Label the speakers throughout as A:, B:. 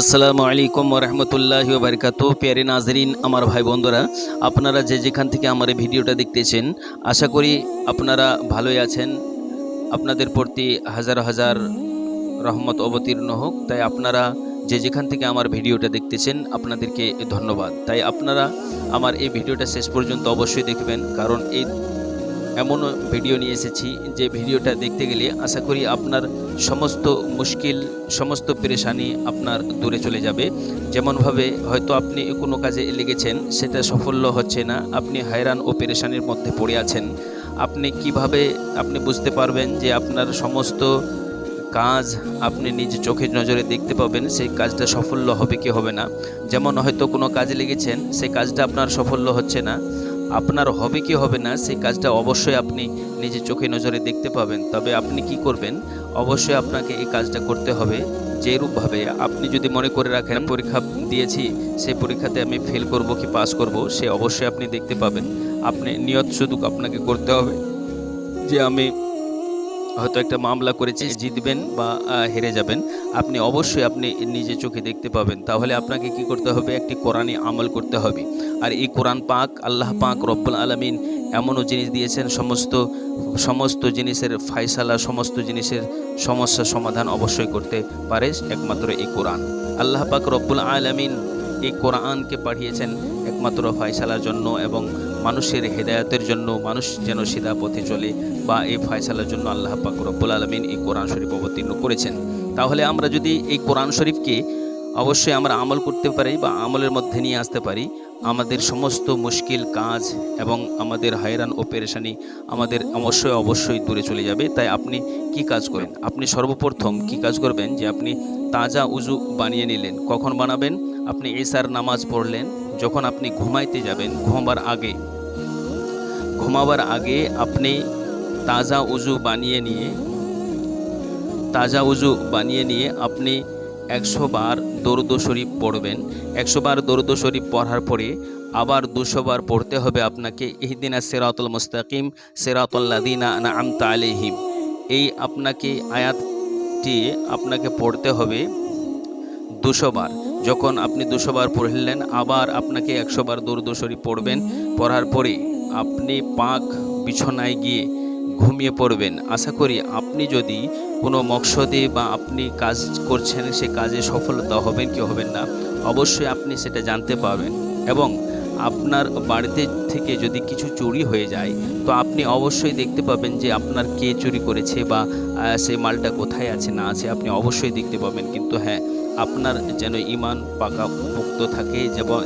A: আসসালামু আলাইকুম রহমতুল্লাহ বারকাত পেয়ারে নাজরিন, আমার ভাই বন্ধুরা, আপনারা যে যেখান থেকে আমার এই ভিডিওটা দেখতেছেন, আশা করি আপনারা ভালোই আছেন। আপনাদের প্রতি হাজার হাজার রহমত অবতীর্ণ হোক। তাই আপনারা যে যেখান থেকে আমার ভিডিওটা দেখতেছেন, আপনাদেরকে ধন্যবাদ। তাই আপনারা আমার এই ভিডিওটা শেষ পর্যন্ত অবশ্যই দেখবেন, কারণ এই এমন ভিডিও নিয়ে এসেছি যে ভিডিওটা দেখতে গেলে আশা করি আপনার সমস্ত মুশকিল, সমস্ত পেরেশানি আপনার দূরে চলে যাবে। যেমনভাবে হয়তো আপনি কোনো কাজে লেগেছেন, সেটা সাফল্য হচ্ছে না। আপনি হয়রান ও পেরেশানির মধ্যে পড়ে আছেন। আপনি কীভাবে আপনি বুঝতে পারবেন যে আপনার সমস্ত কাজ আপনি নিজ চোখের নজরে দেখতে পাবেন, সেই কাজটা সাফল্য হবে কি হবে না? যেমন হয়তো কোনো কাজে লেগেছেন, সেই কাজটা আপনার সাফল্য হচ্ছে না। আপনার হবে কি হবে না সেই কাজটা অবশ্যই আপনি নিজে চোখে নজরে দেখতে পাবেন। তবে আপনি কি করবেন? অবশ্যই আপনাকে এই কাজটা করতে হবে। যেরূপভাবে আপনি যদি মনে করে রাখেন পরীক্ষা দিয়েছি সেই পরীক্ষাতে আমি ফেল করব কি পাস করব সে অবশ্যই আপনি দেখতে পাবেন। আপনি নিয়ত শুধু আপনাকে করতে হবে যে আমি হয়তো একটা মামলা করেছি, জিতবেন বা হেরে যাবেন। আপনি অবশ্যই আপনি নিজে চোখে দেখতে পাবেন। তাহলে আপনাকে কি করতে হবে? একটি কোরআনে আমল করতে হবে। আর এই কোরআন পাক, আল্লাহ পাক রব্বুল আলমিন এমনও জিনিস দিয়েছেন, সমস্ত সমস্ত জিনিসের ফায়সালা, সমস্ত জিনিসের সমস্যা সমাধান অবশ্যই করতে পারে একমাত্র এই কোরআন। আল্লাহ পাক রব্বুল আলমিন এই কোরআনকে পাঠিয়েছেন একমাত্র ফয়সালার জন্য এবং মানুষের হেদায়তের জন্য মানুষ যেন সিধা পথে চলে বা এই ফয়সালার জন্য আল্লাহ পাক রব্বুল আলমিন এই কোরআন শরীফ অবতীর্ণ করেছেন। তাহলে আমরা যদি এই কোরআন শরীফকে অবশ্যই আমরা আমল করতে পারি বা আমলের মধ্যে নিয়ে আসতে পারি, আমাদের সমস্ত মুশকিল কাজ এবং আমাদের হায়রান ও পেরেশানি আমাদের অবশ্যই অবশ্যই দূরে চলে যাবে। তাই আপনি কি কাজ করেন? আপনি সর্বপ্রথম কি কাজ করবেন? যে আপনি তাজা উজু বানিয়ে নিলেন। কখন বানাবেন? আপনি এসার নামাজ পড়লেন যখন আপনি ঘুমাইতে যাবেন, ঘুমাবার আগে ঘুমাবার আগে আপনি তাজা উজু বানিয়ে নিয়ে, তাজা উজু বানিয়ে নিয়ে আপনি একশো বার দরুদ শরীফ পড়বেন। একশো বার দরুদ শরীফ পড়ার পরে আবার দুশো বার পড়তে হবে আপনাকে, ইহদিনা সেরাতুল মুস্তাকিম সেরাতুল্লাদিনা না আমতা আলিহিম এই আপনাকে আয়াতটি আপনাকে পড়তে হবে দুশো বার। যখন আপনি দুশো বার পড়লেন, আবার আপনাকে একশো বার দরুদ শরীফ পড়বেন, পড়ার পরে আপনি পাক বিছনায় গিয়ে ঘুমিয়ে পড়বেন। আশা করি আপনি যদি কোনো মকসদে বা আপনি কাজ করছেন, সে কাজে সফলতা হবেন কি হবেন না, অবশ্যই আপনি সেটা জানতে পারবেন। এবং আপনার বাড়িতে থেকে যদি কিছু চুরি হয়ে যায়, তো আপনি অবশ্যই দেখতে পাবেন যে আপনার কে চুরি করেছে বা সেই মালটা কোথায় আছে, না আছে, আপনি অবশ্যই দেখতে পাবেন। কিন্তু হ্যাঁ আপনার যেন ইমান পাকা মুক্ত থাকে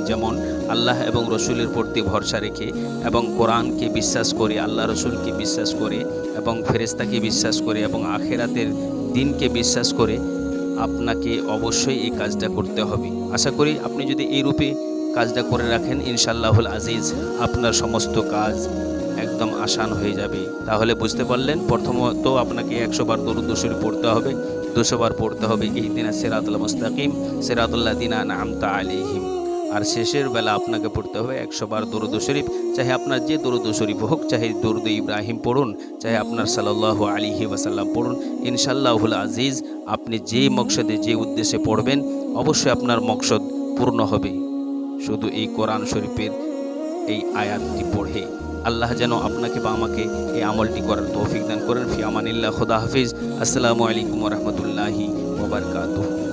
A: যেমন আল্লাহ এবং রসুলের প্রতি ভরসা রেখে এবং কোরআনকে বিশ্বাস করে, আল্লাহ রসুলকে বিশ্বাস করে এবং ফেরেস্তাকে বিশ্বাস করে এবং আখেরাতের দিনকে বিশ্বাস করে আপনাকে অবশ্যই এই কাজটা করতে হবে। আশা করি আপনি যদি এই রূপে কাজটা করে রাখেন ইনশাল্লাহুল আজিজ আপনার সমস্ত কাজ একদম আসান হয়ে যাবে। তাহলে বুঝতে পারলেন, প্রথমত আপনাকে একশো বার দরুদ পড়তে হবে। দুশো বার পড়তে হবে এই দিনা সেরাতুল্লাহ মুস্তাকিম সেরাতুল্লাহ দিনা নামতা আলিহিম আর শেষের বেলা আপনাকে পড়তে হবে একশো বার দরুদ শরীফ। চাহে আপনার যে দরুদ শরীফ হোক, চাহে দরুদ ইব্রাহিম পড়ুন, চাহে আপনার সাল্লাহ আলিহি ওয়াসাল্লাম পড়ুন। ইনশাল্লাহুল আজিজ, আপনি যে মকসদে যে উদ্দেশ্যে পড়বেন, অবশ্যই আপনার মকসদ পূর্ণ হবে। শুধু এই কোরআন শরীফের এই আয়াতটি পড়ে। আল্লাহ যেন আপনাকে বা আমাকে এই আমলটি করার তৌফিক দান করেন। ফি আমানিল্লাহ, খুদা হাফিজ। আসসালামু আলাইকুম রহমতুল্লাহি ওবরকাতুহ